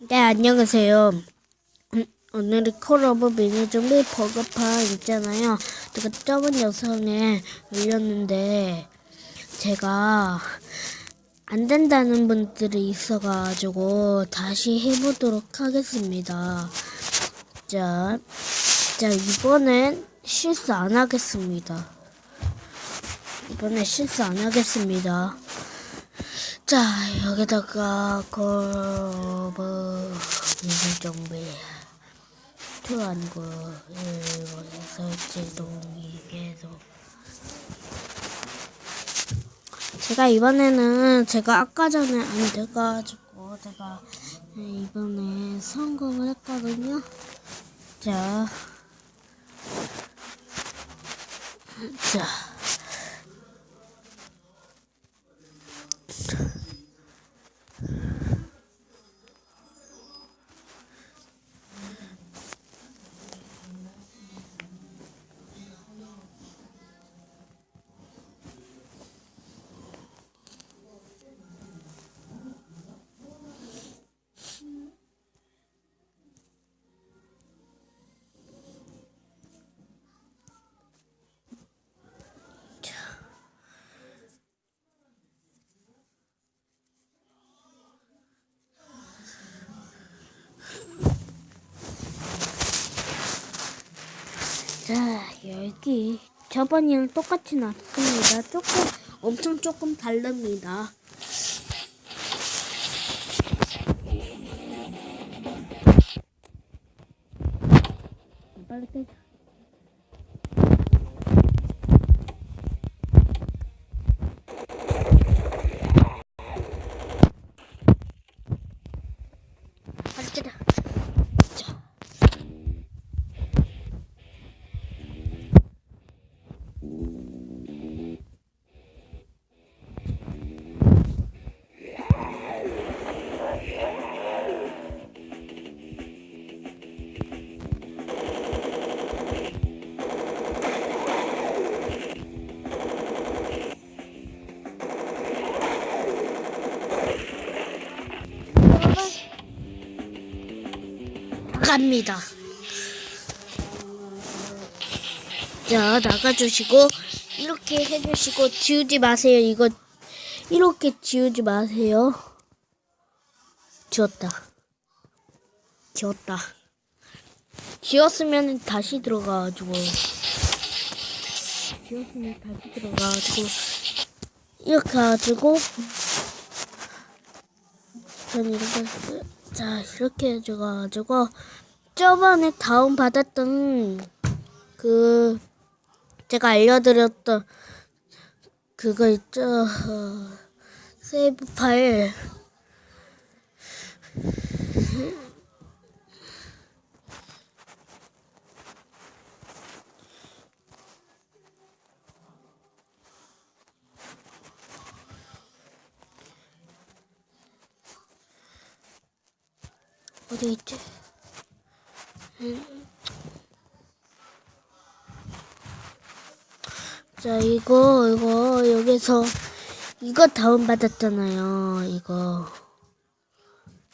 네, 안녕하세요. 음, 오늘이 콜 오브 미니 좀비 버거판 있잖아요. 제가 저번 영상에 올렸는데, 제가 안 된다는 분들이 있어가지고, 다시 해보도록 하겠습니다. 자, 자, 이번엔 실수 안 하겠습니다. 이번엔 실수 안 하겠습니다. 자, 여기다가 걸브 미술 정비 투 아니고 일본 설치 동의 계속 제가 이번에는 제가 아까 전에 안 돼가지고 제가 이번에 성공을 했거든요. 자, 자. 자, 여기 저번이랑 똑같이 놨습니다. 조금, 엄청 조금 다릅니다. 빨리 떼자. 갑니다. 자, 나가주시고, 이렇게 해주시고, 지우지 마세요. 이거, 이렇게 지우지 마세요. 지웠다. 지웠다. 지웠으면 다시 들어가가지고. 지웠으면 다시 들어가가지고. 이렇게 해가지고. 전 이렇게. 자, 이렇게 해줘가지고. 저번에 다운 받았던 그 제가 알려드렸던 그거 있죠 어, 세이브 파일 어디 있지? 자, 이거, 이거, 여기서, 이거 다운받았잖아요. 이거.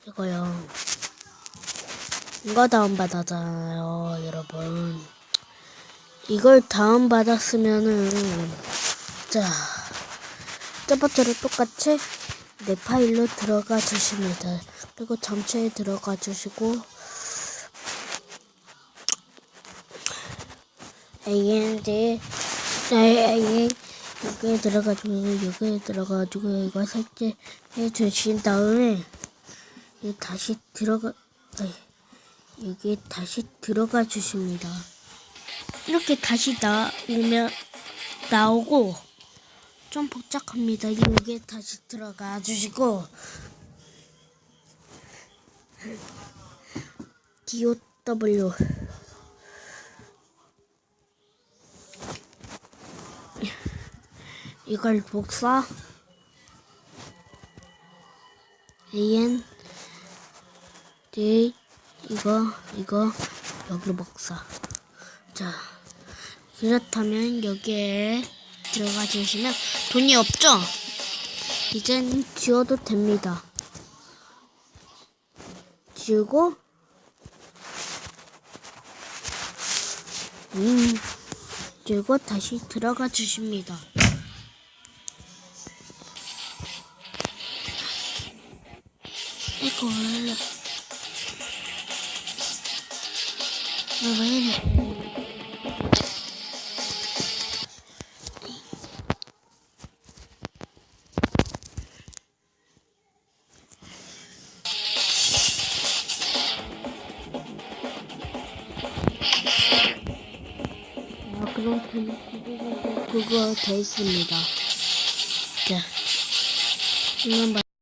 이거요. 이거 다운받았잖아요, 여러분. 이걸 다운받았으면은, 자, 저번처럼 똑같이 내 파일로 들어가 주십니다. 그리고 전체에 들어가 주시고, AND 네, 여기에 들어가지고 여기에 들어가지고 이거 삭제해 주신 다음에 다시 들어가 아이, 여기 다시 들어가 주십니다. 이렇게 다시 나오면 나오고 좀 복잡합니다. 여기에 다시 들어가 주시고 DOW 이걸 복사? AN D 이거 이거 여기로 복사. 자 그렇다면 여기에 들어가 주시면 돈이 없죠? 이젠 지워도 됩니다 주고 음 주고 다시 들어가 주십니다. 이거 왜 이래? 왜 이래? 그럼 그- 그거 돼 있습니다. 자, 이만 봐.